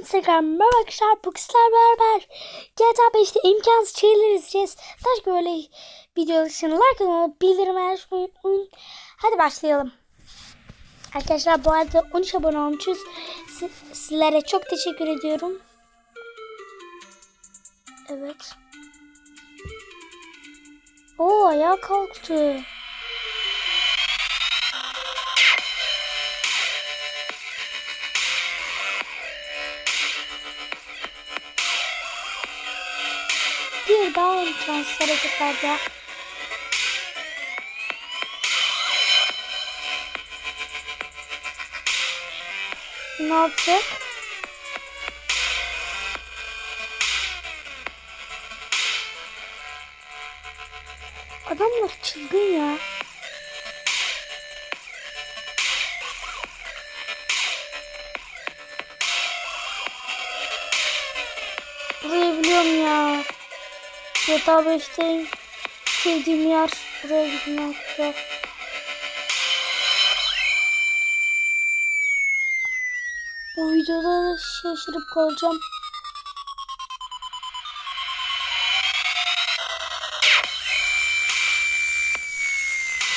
Instagram merhaba arkadaşlar bu kızlar beraber GTA 5'te imkansız şeyler izleyeceğiz. Taş böyle video için like atmayı bildirim açmayı. Hadi başlayalım. Arkadaşlar bu arada 13 abone olmuşuz. Si- Sizlere çok teşekkür ediyorum. Evet. Oo ayağa kalktı. Bir daha imkansız hareketlerde. Ne yapacak? Adamlar çılgın ya. Burayı biliyorum ya. GTA 5'te sevdiğim yer buraya gitmekte. Bu videoda da şaşırıp kalacağım.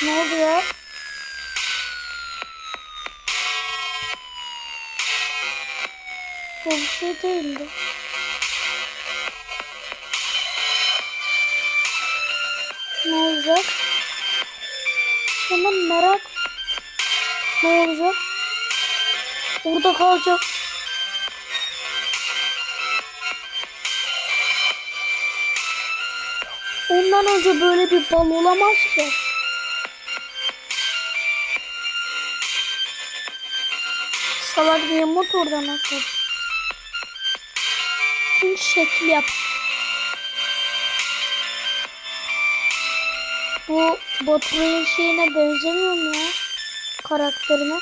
Ne oldu ya? Bu bir şey değildi. Olacak? Hemen merak. Ne olacak? Burada kalacak. Ondan önce böyle bir bal olamaz ki. Salak diye motordan atladı. Şekil yap. Bu Baturay'ın şeyine benzemiyor mu ya? Karakterine.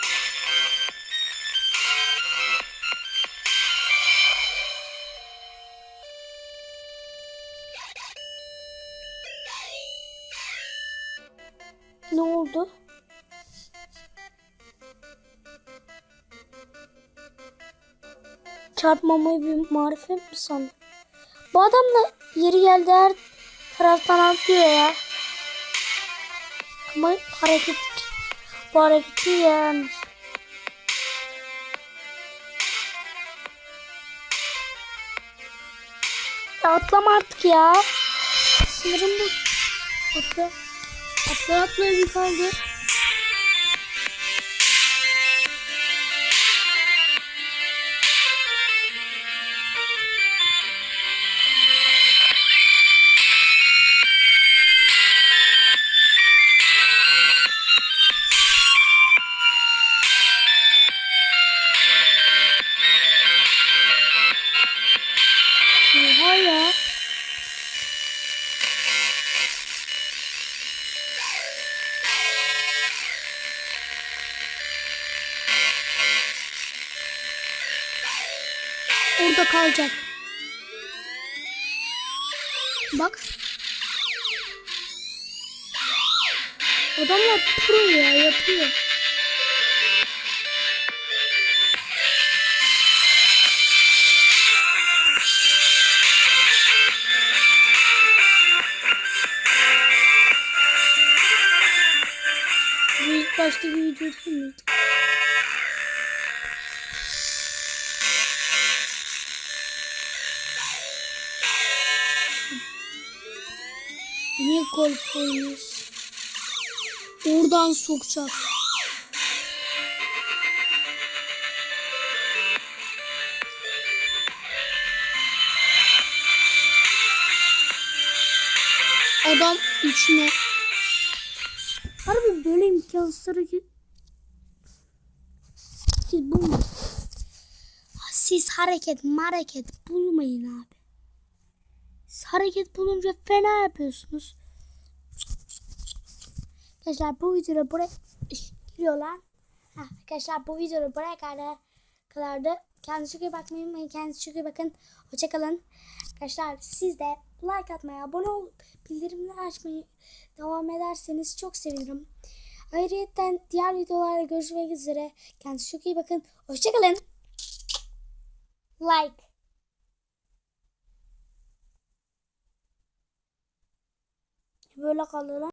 Ne oldu? Çarpmamayı bir marifet mi sandın? Bu adam da yeri geldi her taraftan atlıyor ya. Ama hareket bu hareketi yani. Ya atlama artık ya. Sinirim bu. Atla. Atla atla bir kaldı. Orada kalacak. Bak. Adamlar pro ya yapıyor. Bu ilk baştaki video değil? Niye golf oynuyorsun? Oradan sokacak. Adam içine Harbi böyle imkansız hareket. Siz bulmayın. Siz hareket hareket bulmayın abi. Siz hareket bulunca fena yapıyorsunuz. Arkadaşlar bu videoda buraya Üş, giriyor lan. Ha, arkadaşlar bu videoda buraya kadar kadardı. Kendinize çok iyi bakmayı unutmayın. Kendinize çok iyi bakın. Hoşçakalın. Arkadaşlar siz de like atmayı, abone ol, bildirimleri açmayı devam ederseniz çok sevinirim. Ayrıca diğer videolarda görüşmek üzere. Kendinize çok iyi bakın. Hoşçakalın. like. Böyle kalıyor lan.